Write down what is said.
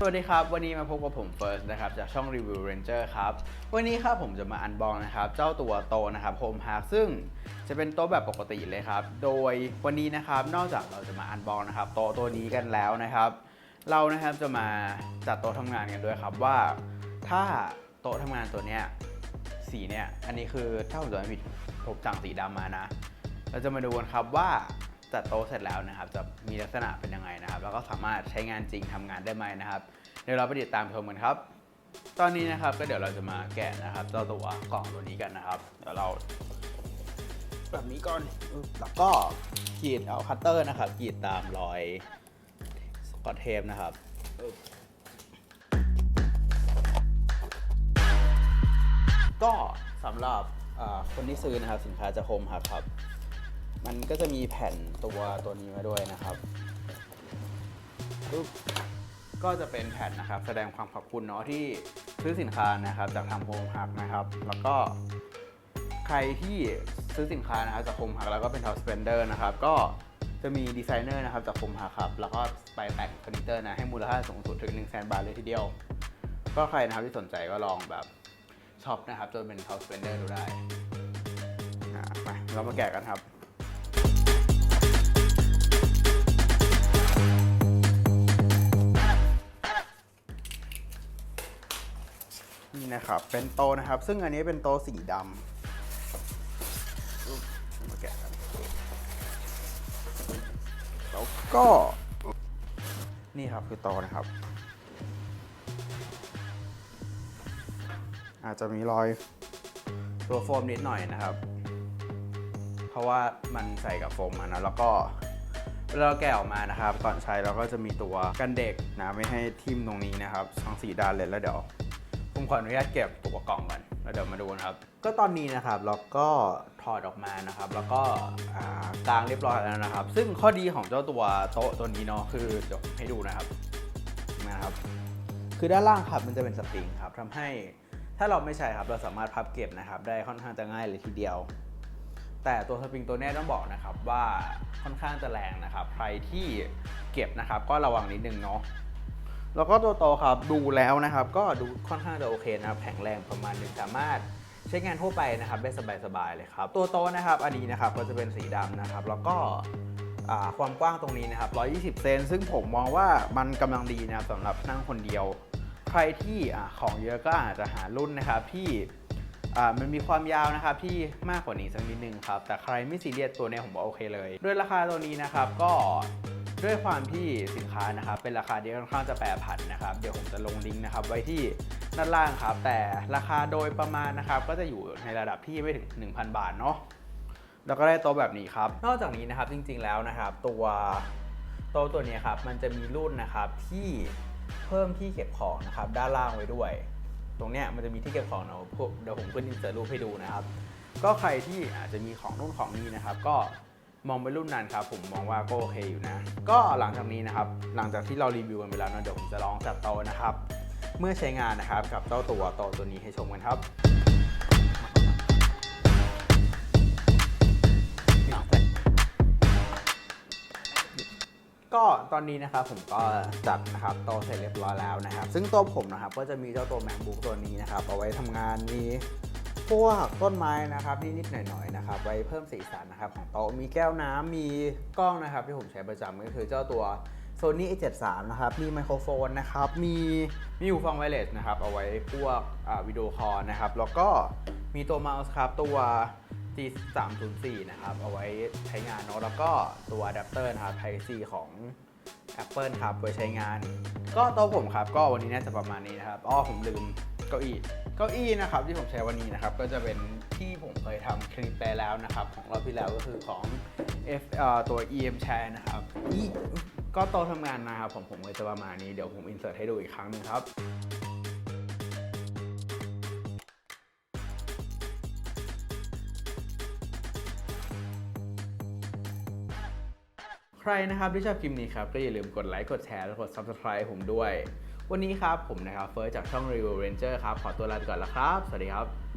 สวัสดีครับ วันนี้มาพบกับผมเฟิร์สนะครับจากช่อง Review Ranger ครับ วันนี้ครับผมจะมาอันบองนะครับ เจ้าตัวโตนะครับ Home Park ซึ่งจะเป็นโต๊ะแบบปกติเลยครับ โดยวันนี้นะครับนอกจากเราจะมาอันบองนะครับโต๊ะตัวนี้กันแล้วนะครับ เรานะครับจะมาจัดโต๊ะทำงานกันด้วยครับว่า ถ้าโต๊ะทำงานตัวเนี้ยสีเนี่ยอันนี้คือถ้าผมจำไม่ผิดผมสั่งสีดำมานะ เราจะมาดูกันครับว่า จัดโต๊ะเสร็จแล้วนะครับ จะมีลักษณะเป็นยังไงนะครับ แล้วก็สามารถใช้งานจริงทำงานได้ไหมนะครับ เดี๋ยวเราไปติดตามชมกันครับ ตอนนี้นะครับก็เดี๋ยวเราจะมาแกะนะครับเจ้าตัวกล่องตัวนี้กันนะครับ เดี๋ยวเราแบบนี้ก่อนแล้วก็ขีดเอาคัตเตอร์นะครับขีดตามรอยสกอตเทปนะครับก็สำหรับคนที่ซื้อนะครับสินค้าจะโฮมฮับครับ มันก็จะมีแผ่นตัวตัวนี้มาด้วยนะครับปึ๊บก็จะเป็นแผ่นนะครับแสดงความขอบคุณเนาะที่ซื้อสินค้านะครับจากทางโฮมฮักนะครับ แล้วก็ใครที่ซื้อสินค้านะครับจากโฮมฮักแล้วก็เป็นท็อปสเปนเดอร์นะครับ ก็จะมีดีไซเนอร์นะครับจากโฮมฮักครับ แล้วก็ไปแต่งเฟอร์นิเจอร์นะให้มูลค่าสูงสุดถึง1 0 0 0 0แสนบาทเลยทีเดียว ก็ใครนะครับที่สนใจก็ลองแบบช็อปนะครับจนเป็นท็อปสเปนเดอร์ดูได้มาเรามาแกะกันครับ นี่นะครับเป็นโตะนะครับ ซึ่งอันนี้เป็นโตะสีดำมาแกะกันแล้วก็นี่ครับคือโตะนะครับ อาจจะมีรอยตัวโฟมนิดหน่อยนะครับ เพราะว่ามันใส่กับโฟมมานะแล้วก็เวลาเราแกะออกมานะครับ ก่อนใช้เราก็จะมีตัวกันเด็กนะไม่ให้ทิ่มตรงนี้นะครับทั้งสีด้านเลยแล้วเดี๋ยว ขออนุญาตเก็บตัวกล่องก่อนแล้วเดี๋ยวมาดูนะครับ ก็ตอนนี้นะครับเราก็ถอดออกมานะครับ แล้วก็อ่ากางเรียบร้อยแล้วนะครับ ซึ่งข้อดีของเจ้าตัวโต๊ะตัวนี้เนาะคือเดี๋ยวให้ดูนะครับนะครับ คือด้านล่างครับมันจะเป็นสปริงครับทำให้ถ้าเราไม่ใช้ครับเราสามารถพับเก็บนะครับ ได้ค่อนข้างจะง่ายเลยทีเดียว แต่ตัวสปริงตัวนี้ต้องบอกนะครับว่าค่อนข้างจะแรงนะครับ ใครที่เก็บนะครับ ก็ระวังนิดนึงเนาะ แล้วก็ตัวโตครับดูแล้วนะครับ ก็ดูค่อนข้างจะโอเคนะครับแข็งแรงประมาณหนึงสามารถใช้งานทั่วไปนะครับได้สบายๆเลยครับ ตัวโตนะครับอันนี้นะครับก็จะเป็นสีดำนะครับ แล้วก็ความกว้างตรงนี้นะครับ 120 เซน ซึ่งผมมองว่ามันกำลังดีนะครับสำหรับนั่งคนเดียว ใครที่ของเยอะก็อาจจะหารุ่นนะครับที่มันมีความยาวนะครับที่มากกว่านี้สักนิดนึงครับ แต่ใครไม่ซีเรียสตัวเนี้ยผมว่าโอเคเลย ด้วยราคาตัวนี้นะครับก็ ด้วยความที่สินค้านะครับเป็นราคาที่ค่อนข้างจะแปรผันนะครับ เดี๋ยวผมจะลงลิงก์นะครับไว้ที่ด้านล่างครับ แต่ราคาโดยประมาณนะครับ ก็จะอยู่ในระดับที่ไม่ถึง 1,000 บาทเนาะแล้วก็ได้โต๊ะแบบนี้ครับ นอกจากนี้นะครับจริงๆแล้วนะครับ ตัวโต๊ะตัวนี้ครับมันจะมีรุ่นนะครับที่เพิ่มที่เก็บของนะครับด้านล่างไว้ด้วย ตรงเนี้ยมันจะมีที่เก็บของเนาะเดี๋ยวผมขึ้นอินเสิร์ตรูปให้ดูนะครับ ก็ใครที่อาจจะมีของนู่นของนี่นะครับ ก็ มองไปรุ่นนั้นครับผมมองว่าก็โอเคอยู่นะ ก็หลังจากนี้นะครับหลังจากที่เรารีวิวกันไปแล้วนะเดี๋ยวผมจะลองจัดโตนะครับ เมื่อใช้งานนะครับกับเจ้าตัวโตตัวนี้ให้ชมกันครับก็ตอนนี้นะครับผมก็จัดนะครับโตเสร็จเรียบร้อยแล้วนะครับ ซึ่งตัวผมนะครับก็จะมีเจ้าตัว MacBook ตัวนี้นะครับเอาไว้ทำงานมี พวกต้นไม้นะครับนิดๆหน่อยๆนะครับไว้เพิ่มสีสันนะครับของโต๊ะมีแก้วน้ำมีกล้องนะครับที่ผมใช้ประจำก็คือเจ้าตัว Sony A73 นะครับ มีไมโครโฟนนะครับ มีมีหูฟังไวเลสนะครับ เอาไว้พวกวิดีโอคอลนะครับ แล้วก็มีตัวเมาส์ครับตัว G304 นะครับ เอาไว้ใช้งานเนอะแล้วก็ตัวอะแดปเตอร์นะครับ Type C ของ Apple ครับไว้ใช้งาน ก็โต๊ะผมครับ ก็วันนี้น่าจะประมาณนี้นะครับ อ้อผมลืม เก้าอี้เก้าอี้นะครับที่ผมใช้วันนี้นะครับก็จะเป็นที่ผมเคยทำคลิปไปแล้วนะครับ ของรอบที่แล้วก็คือของ F เอ่อตัว EM Chair นะครับอีก็โต๊ะทำงานนะครับผมผมก็จะประมาณนี้เดี๋ยวผมอินเสิร์ตให้ดูอีกครั้งหนึงครับใครนะครับที่ชอบคลิปนี้ครับ ก็อย่าลืมกดไลค์กดแชร์และกด Subscribe ผมด้วย วันนี้ครับผมนะครับเฟิร์สจากช่อง Review Ranger ครับขอตัวลาไปก่อนแล้วครับ สวัสดีครับ